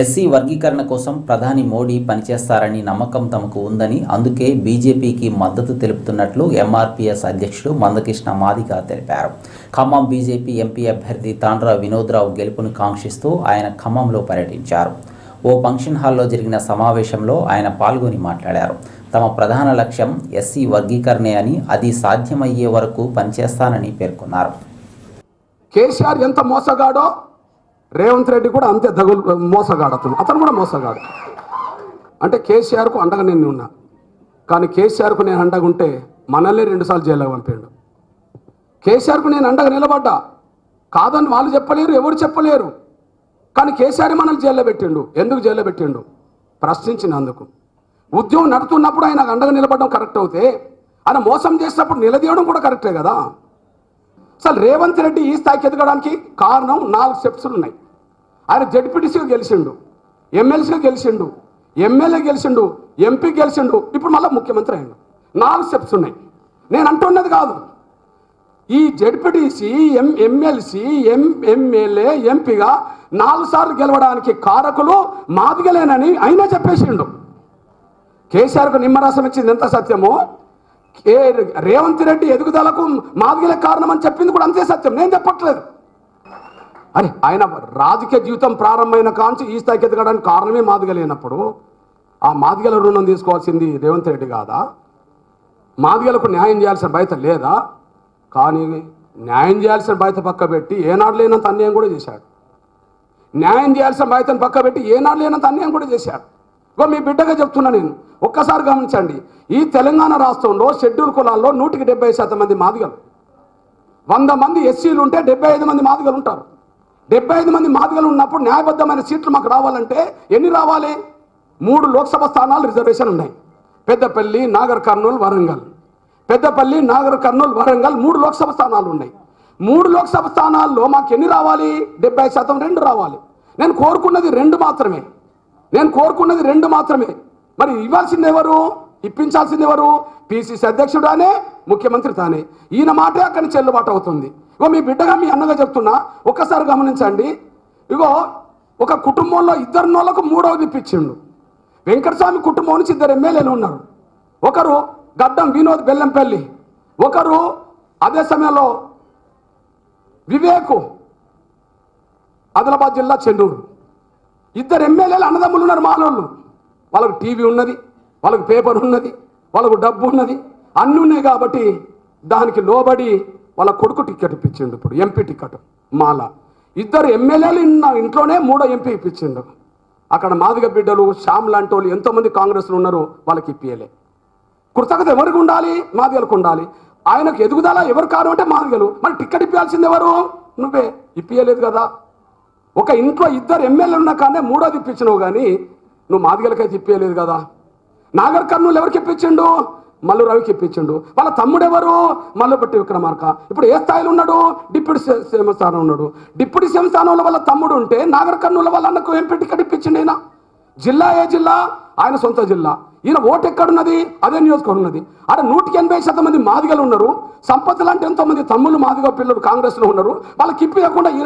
SC వర్గీకరణ కోసం ప్రధాని మోడీ పనిచేస్తారని నమ్మకం తమకు ఉందని అందుకే బీజేపీకి మద్దతు తెలుపుతున్నట్లు ఎంఆర్పీఎస్ అధ్యక్షుడు మందకృష్ణ మాదిగ తెలిపారు. ఖమ్మం బీజేపీ ఎంపీ అభ్యర్థి తాండ్రా వినోద్రావు గెలుపును కాంక్షిస్తూ ఆయన ఖమ్మంలో పర్యటించారు. ఓ ఫంక్షన్ హాల్లో జరిగిన సమావేశంలో ఆయన పాల్గొని మాట్లాడారు. తమ ప్రధాన లక్ష్యం ఎస్సీ వర్గీకరణే అని అది సాధ్యమయ్యే వరకు పనిచేస్తానని పేర్కొన్నారు. కేసీఆర్ ఎంత మోసగాడో రేవంత్ రెడ్డి కూడా అంతే దగులు మోసగాడు అతను. అతను కూడా మోసగాడు. అంటే కేసీఆర్కు అండగా నేను ఉన్నా. కానీ కేసీఆర్కు నేను అండగా ఉంటే మనల్ని రెండుసార్లు జైల్లో పంపాడు. కేసీఆర్కు నేను అండగా నిలబడ్డా. కాదని వాళ్ళు చెప్పలేరు ఎవరు చెప్పలేరు. కానీ కేసీఆర్ మనల్ని జైల్లో పెట్టిండు. ఎందుకు జైల్లో పెట్టిండు? ప్రశ్నించినందుకు. ఉద్యోగం నడుతున్నప్పుడు ఆయన అండగా నిలబడడం కరెక్ట్ అవుతే ఆయన మోసం చేసినప్పుడు నిలదీయడం కూడా కరెక్టే కదా? అసలు రేవంత్ రెడ్డి ఈ స్థాయికి ఎదగడానికి కారణం నాలుగు స్టెప్స్ ఉన్నాయి. ఆయన జడ్పీటీసీగా గెలిచిండు ఎమ్మెల్సీగా గెలిచిండు ఎమ్మెల్యే గెలిచిండు ఎంపీ గెలిచిండు ఇప్పుడు మళ్ళీ ముఖ్యమంత్రి అయ్యాడు. నాలుగు స్టెప్స్ ఉన్నాయి. నేను అంటున్నది కాదు. ఈ జడ్పీటీసీ ఎం ఎమ్మెల్సీ ఎం ఎమ్మెల్యే ఎంపీగా నాలుగు సార్లు గెలవడానికి కారకులు మాదిగలేనని అయినా చెప్పేసిండు. కేసీఆర్కు నిమ్మరసం ఇచ్చింది ఎంత సత్యమో కే రేవంత్ రెడ్డి ఎదుగుదలకు మాదిగల కారణం అని చెప్పింది కూడా అంతే సత్యం. నేను చెప్పట్లేదు. అరే ఆయన రాజకీయ జీవితం ప్రారంభమైన కాంచి ఈ స్థాయికి ఎదగడానికి కారణమే మాదిగ లేనప్పుడు ఆ మాదిగల రుణం తీసుకోవాల్సింది రేవంత్ రెడ్డి కాదా? మాదిగలకు న్యాయం చేయాల్సిన బాధ్యత లేదా? కానీ న్యాయం చేయాల్సిన బాధ్యత పక్క పెట్టి ఏనాడు లేనంత అన్యాయం కూడా చేశాడు. న్యాయం చేయాల్సిన బాధ్యతను పక్క పెట్టి ఏనాడు లేనంత అన్యాయం కూడా చేశాడు. ఇగో మీ బిడ్డగా చెప్తున్నా నేను. ఒక్కసారి గమనించండి. ఈ తెలంగాణ రాష్ట్రంలో షెడ్యూల్ కులాల్లో నూటికి డెబ్బై శాతం మంది మాదిగలు. వంద మంది ఎస్సీలు ఉంటే డెబ్బై ఐదు మంది మాదిగలు ఉంటారు. డెబ్బై ఐదు మంది మాదిగలు ఉన్నప్పుడు న్యాయబద్ధమైన సీట్లు మాకు రావాలంటే ఎన్ని రావాలి? మూడు లోక్సభ స్థానాలు రిజర్వేషన్ ఉన్నాయి. పెద్దపల్లి నాగర్ కర్నూలు వరంగల్. పెద్దపల్లి నాగర్ కర్నూలు వరంగల్ మూడు లోక్సభ స్థానాలు ఉన్నాయి. మూడు లోక్సభ స్థానాల్లో మాకు ఎన్ని రావాలి? డెబ్బై శాతం రెండు రావాలి. నేను కోరుకున్నది రెండు మాత్రమే. నేను కోరుకున్నది రెండు మాత్రమే. మరి ఇవ్వాల్సింది ఎవరు ఇప్పించాల్సింది ఎవరు పిసిసి అధ్యక్షుడానే ముఖ్యమంత్రి తానే. ఈయన మాటే అక్కడ చెల్లుబాటు అవుతుంది. ఇగో మీ బిడ్డగా మీ అన్నగా చెప్తున్నా ఒక్కసారి గమనించండి. ఇగో ఒక కుటుంబంలో ఇద్దరు నోళ్ళకు మూడవది ఇప్పించిండు వెంకటస్వామి కుటుంబం నుంచి ఇద్దరు ఎమ్మెల్యేలు ఉన్నారు. ఒకరు గడ్డం వినోద్ బెల్లంపల్లి ఒకరు అదే సమయంలో వివేకు ఆదిలాబాద్ జిల్లా చెండూరు. ఇద్దరు ఎమ్మెల్యేలు అన్నదమ్ములు ఉన్నారు మాలోళ్ళు. వాళ్ళకు టీవీ ఉన్నది వాళ్ళకు పేపర్ ఉన్నది వాళ్ళకు డబ్బు ఉన్నది అన్నీ ఉన్నాయి కాబట్టి దానికి లోబడి వాళ్ళ కొడుకు టికెట్ ఇప్పించిండు ఇప్పుడు ఎంపీ టికెట్ మాల. ఇద్దరు ఎమ్మెల్యేలు ఉన్న ఇంట్లోనే మూడో ఎంపీ ఇప్పించిండు. అక్కడ మాదిగ బిడ్డలు శ్యామ్ లాంటి వాళ్ళు ఎంతోమంది కాంగ్రెస్లు ఉన్నారు వాళ్ళకి ఇప్పియలే. కృతజ్ఞత ఎవరికి ఉండాలి? మాదిగలకు ఉండాలి. ఆయనకు ఎదుగుదల ఎవరు కారు అంటే మాదిగలు. మరి టికెట్ ఇప్పాల్సింది ఎవరు? నువ్వే. ఇప్పియలేదు కదా. ఒక ఇంట్లో ఇద్దరు ఎమ్మెల్యేలు ఉన్నా కానీ మూడోది ఇప్పించినావు కానీ నువ్వు మాదిగలకైతే ఇప్పియలేదు కదా. నాగర్ కర్నూలు ఎవరికి ఇప్పించిండు మల్లు రవికి ఇప్పించిండు వాళ్ళ తమ్ముడు ఎవరు? మల్లుపట్టి విక్రమార్క. ఇప్పుడు ఏ స్థాయిలో ఉన్నాడు? డిప్యూటీ సీఎం స్థానం ఉన్నాడు. డిప్యూటీ సీఎం స్థానంలో వాళ్ళ తమ్ముడు ఉంటే నాగర్ కర్నూలు వాళ్ళ అన్నకు ఎంపీ టికెట్ ఇప్పించిండు ఈయన? జిల్లా ఏ జిల్లా? ఆయన సొంత జిల్లా. ఈయన ఓటు ఎక్కడున్నది? అదే నియోజకవర్గం ఉన్నది అరే నూటికి ఎనభై శాతం మంది మాదిగలు ఉన్నారు. సంపత్తులు అంటే ఎంతో మంది తమ్ముళ్ళు మాదిగ పిల్లలు కాంగ్రెస్లో ఉన్నారు. వాళ్ళకి ఇప్పియకుండా ఈయన